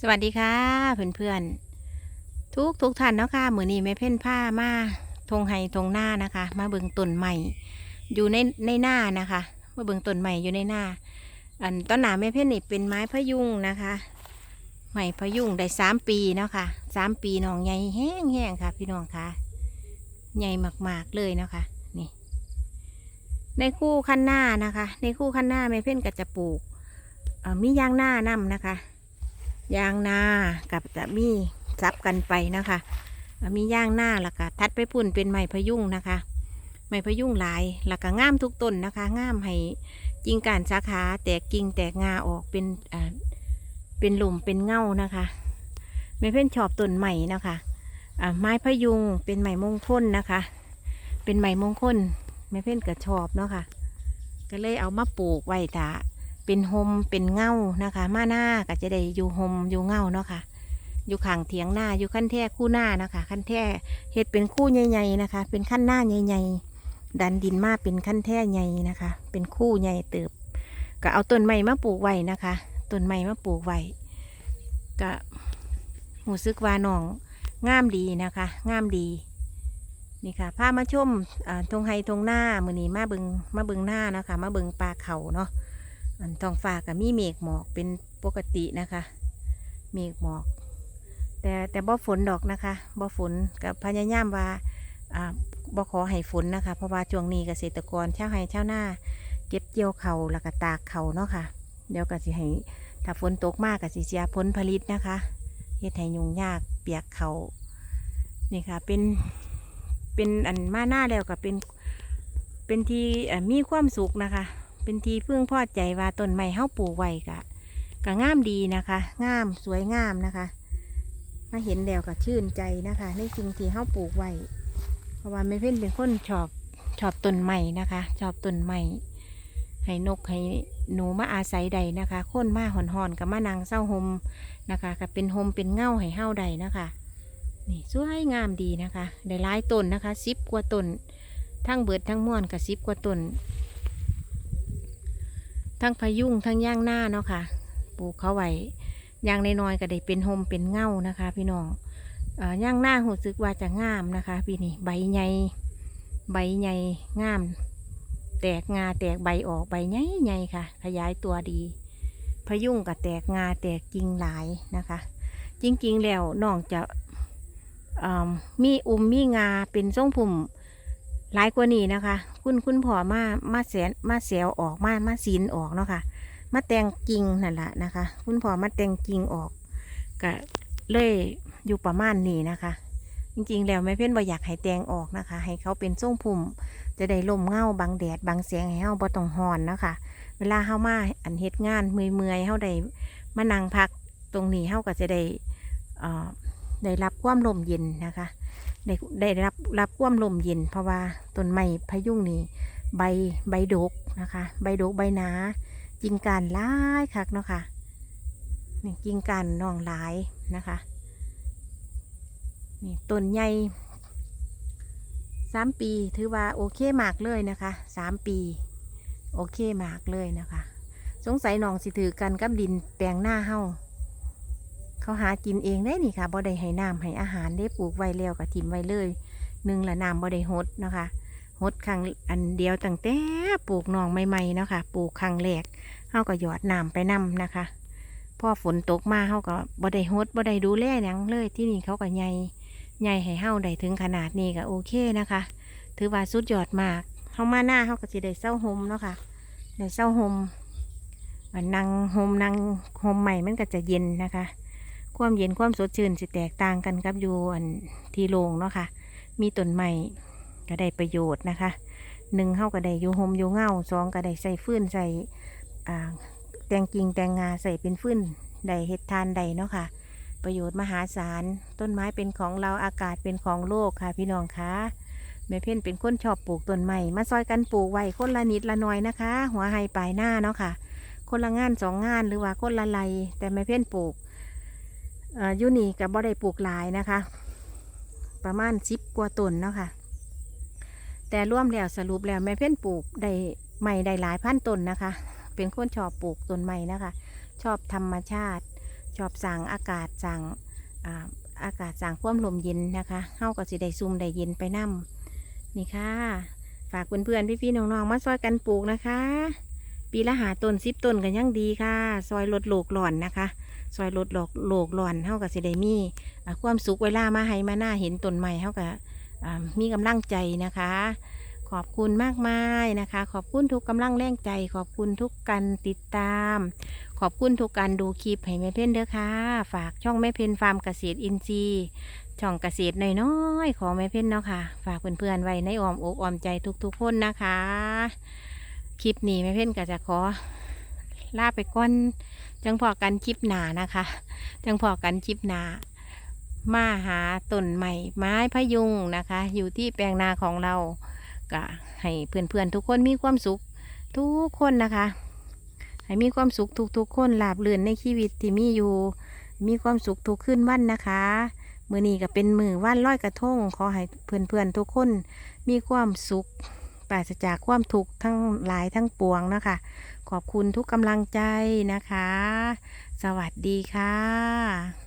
สวัสดีค่ะเพื่อนเพื่อนๆทุกทุกท่านเนาะค่ะมือนี้แม่เพ่นผ้ามาทงไฮทงหน้านะคะ มาเบิงต้นใหม่ อยู่ในในหน้านะคะมาเบิงต้นใหม่อยู่ในหน้า อันต้นหนาแม่เพ่นนี่เป็นไม้พะยุงนะคะไม้พะยุงได้สามปีเนาะค่ะสามปีน้องใหญ่แห้งแห้งค่ะ พี่น้องค่ะใหญ่มากๆเลยเนาะคะนี่ ในคู่ขั้นหน้านะคะ ในคู่ขั้นหน้าแม่เพ่นก็จะปลูกมียางหน้านํนะคะ ยางนากับจะมีซับกันไปนะคะมีย่างหน้าแล้วก็ทัดไปพุ่นเป็นไม้พยุงนะคะ ไม้พยุงหลายแล้วก็ง่ามทุกต้นนะคะง่ามให้กิ่งการสาขาแตกกิ่งแตกงาออกเป็นอ่าเป็นหลุมเป็นเง่านะคะไม่เพ่นชอบต้นใหม่นะคะอ่าไม้พยุงเป็นไม้มงคลนะคะ เป็นไม้มงคลไม่เพ่นก็ชอบเนาะค่ะก็เลยเอามาปลูกไว้ตา เป็นโฮมเป็นเง่านะคะ มาหน้าก็จะได้อยู่โฮมอยู่เง่าเนาะค่ะ อยู่ข้างเถียงหน้าอยู่ขั้นแท่คู่หน้านะคะขั้นแท่เฮ็ดเป็นคู่ใหญ่ๆนะคะ เป็นขั้นหน้าใหญ่ๆดันดินมาเป็นขั้นแท่ใหญ่นะคะ เป็นคู่ใหญ่เติบ ก็เอาต้นไม้มาปลูกไว้นะคะต้นไม้มาปลูกไว้ก็หูซึกว่าน้องงามดีนะคะงามดีนี่ค่ะพามาชมอ่าทงไฮทงหน้ามือนี้มาเบิงมาเบิงหน้านะคะ มาเบิงปลาเขาเนาะ อันท้องฟ้ากับมีเมฆหมอกเป็นปกตินะคะ เมฆหมอก แต่แต่บ่ฝนดอกนะคะบ่ฝนกับพยายามว่าอ่าบ่ขอให้ฝนนะคะ เพราะว่าช่วงนี้เกษตรกรชาวไร่ชาวนาเก็บเกี่ยวเขาแล้วก็ตากเขาเนาะค่ะ เดี๋ยวก็สิให้ถ้าฝนตกมากก็สิเสียผลผลิตนะคะเฮ็ดให้ยุ่งยากเปียกเขานี่ค่ะเป็นเป็นอันมาหน้าแล้วก็เป็นเป็นที่มีความสุขนะคะ เป็นทีพึ่งพอใจว่าต้นไม้เฮาปลูกไว้กะก็งามดีนะคะงามสวยงามนะคะ มาเห็นแล้วก็ชื่นใจนะคะ ในสิ่งที่เฮาปลูกไว้เพราะว่าแม่เพ่นเป็นคนชอบชอบต้นไม้นะคะชอบต้นไม้ให้นกให้หนูมาอาศัยใดนะคะค้นมาหอนหอนๆกับมานางเศร้าหมนะคะก็เป็นหมเป็นเง่าให้เฮาใดนะคะ นี่สวยงามดีนะคะ ได้หลายต้นนะคะสิบกว่าต้นทั้งเบิดทั้งม่วนกับสิบกว่าต้น ทั้งพายุงทั้งย่างหน้าเนาะค่ะ ปลูกเขาไว้ย่างน้อยๆก็ได้เป็นโฮมเป็นเง่านะคะ พี่น้องอ่อย่างหน้าหูซึกว่าจะงามนะคะพี่นี่ใบใหญ่ใบใหญ่งาม แตกงาแตกใบออกใบใหญ่ใหญ่ค่ะ ขยายตัวดีพายุงกับแตกงาแตกกิ่งหลายนะคะ จริงๆแล้วน้องจะอ่ามีอุ้มมีงาเป็นทรงพุ่ม หลายกว่านี้นะคะ คุณคุณพ่อมามาแสนมาแสวออกมามาซีนออกเนาะค่ะมาแต่งกิ่งนั่นแหละนะคะ คุณพ่อมาแต่งกิ่งออกก็เลยอยู่ประมาณนี้นะคะ จริงๆแล้วแม่เพ่นบ่อยากให้แต่งออกนะคะ ให้เขาเป็นทรงพุ่มจะได้ลมเงาบังแดดบังแสงให้เฮาบ่ต้องหอนนะคะ เวลาเฮามาอันเฮ็ดงานเมื่อยๆเฮาได้มานั่งพักตรงนี้เฮาก็จะได้เอ่อได้รับความลมเย็นนะคะ ได้ได้รับรับความลมเย็น เพราะว่าต้นไม้พะยุงนี่ใบใบดกนะคะ ใบดกใบหนากิ่งการหลายคักเนาะค่ะนี่กิ่งการน่องหลายนะคะนี่ต้นใหญ่สามปีถือว่าโอเคมากเลยนะคะสามปี โอเคมากเลยนะคะ สงสัยนองสิถือกันกับดินแปลงหน้าเฮา เขาหากินเองได้นี่ค่ะบ่ได้ให้น้ำให้อาหารได้ปลูกไว้แล้วก็ทิมไว้เลยหนึ่งละน้ำบ่ได้หดนะคะหดครั้งอันเดียวตั้งแต่ปลูกหนองใหม่ๆเนาะค่ะปลูกครั้งแรกเฮาก็หยอดน้ำไปนํนะคะพอฝนตกมาเฮาก็บ่ได้หดบ่ได้ดูแลหยังเลยที่นี่เขาก็ใหญ่ใหญ่ให้เฮาได้ถึงขนาดนี้ก็โอเคนะคะ ถือว่าสุดยอดมากเฮามาหน้าเฮาก็สิได้เศร้าหมเนาะค่ะได้เศร้าหมนนั่งหมนั่งหมใหม่มันก็จะเย็นนะคะ ความเย็นความสดชื่นสิแตกต่างกันกับอยู่อันที่โล่งเนาะค่ะ มีต้นไม้ก็ได้ประโยชน์นะคะหนึ่งเข้าก็ได้อยู่โฮมอยู่เงาสองก็ได้ใส่ฟืนใส่แตงกิ่งแตงงาใส่เป็นฟืนได้เห็ดทานใดเนาะค่ะ ประโยชน์มหาศาล ต้นไม้เป็นของเราอากาศเป็นของโลกค่ะ พี่น้องคะแม่เพ่นเป็นคนชอบปลูกต้นไม้มาซอยกันปลูกไว้คนละนิดละหน่อยนะคะ หัวไฮปลายหน้าเนาะค่ะ คนละงานสองงานหรือว่าคนละไรแต่แม่เพ่นปลูก ยูนี่กับบ่ได้ปลูกหลายนะคะ ประมาณสิบกว่าต้นเนาะค่ะ แต่ร่วมแล้วสรุปแล้วแม่เพ่นปลูกได้ใหม่ได้หลายพันต้นนะคะ เป็นคนชอบปลูกต้นใหม่นะคะ ชอบธรรมชาติ ชอบสั่งอากาศสั่งอาอากาศสั่งความลมเย็นนะคะเฮาก็สิได้ซุ่มได้เย็นไปนํนี่ค่ะ ฝากเพื่อนๆพี่ๆน้องๆมาซอยกันปลูกนะคะ ปีละหาต้นสิบต้นกันยังดีค่ะ ซอยลดโลกหล่อนนะคะ ซอยลดโลกโลกหลอนเฮากับสิได้มีอ่าความสุขเวลามาให้มาหน้าเห็นต้นใหม่เฮากับมีกำลังใจนะคะ ขอบคุณมากมายนะคะ ขอบคุณทุกกำลังแรงใจ ขอบคุณทุกการติดตาม ขอบคุณทุกการดูคลิปให้แม่เพนเด้อค่ะ ฝากช่องแม่เพนฟาร์มเกษตรอินทรีย์ช่องเกษตรน้อยๆของแม่เพนเนาะค่ะ ฝากเพื่อนๆไว้ในอ้อมอกอ้อมใจทุกๆคนนะคะ คลิปนี้แม่เพนก็จะขอ ลาไปก่อนจังพอกันคลิปหนานะคะ จังพอกันคลิปหนามาหาต้นใหม่ไม้พะยุงนะคะ อยู่ที่แปลงนาของเราก็ให้เพื่อนๆทุกคนมีความสุขทุกคนนะคะ ให้มีความสุขทุกๆคนหลาบเลื่อนในชีวิตที่มีอยู่ มีความสุขทุกขึ้นวันนะคะมือนี้ก็เป็นมือวันลอยกระทงขอให้เพื่อนๆทุกคนมีความสุข ปราศจากความทุกข์ทั้งหลายทั้งปวงนะคะ ขอบคุณทุกกำลังใจนะคะ สวัสดีค่ะ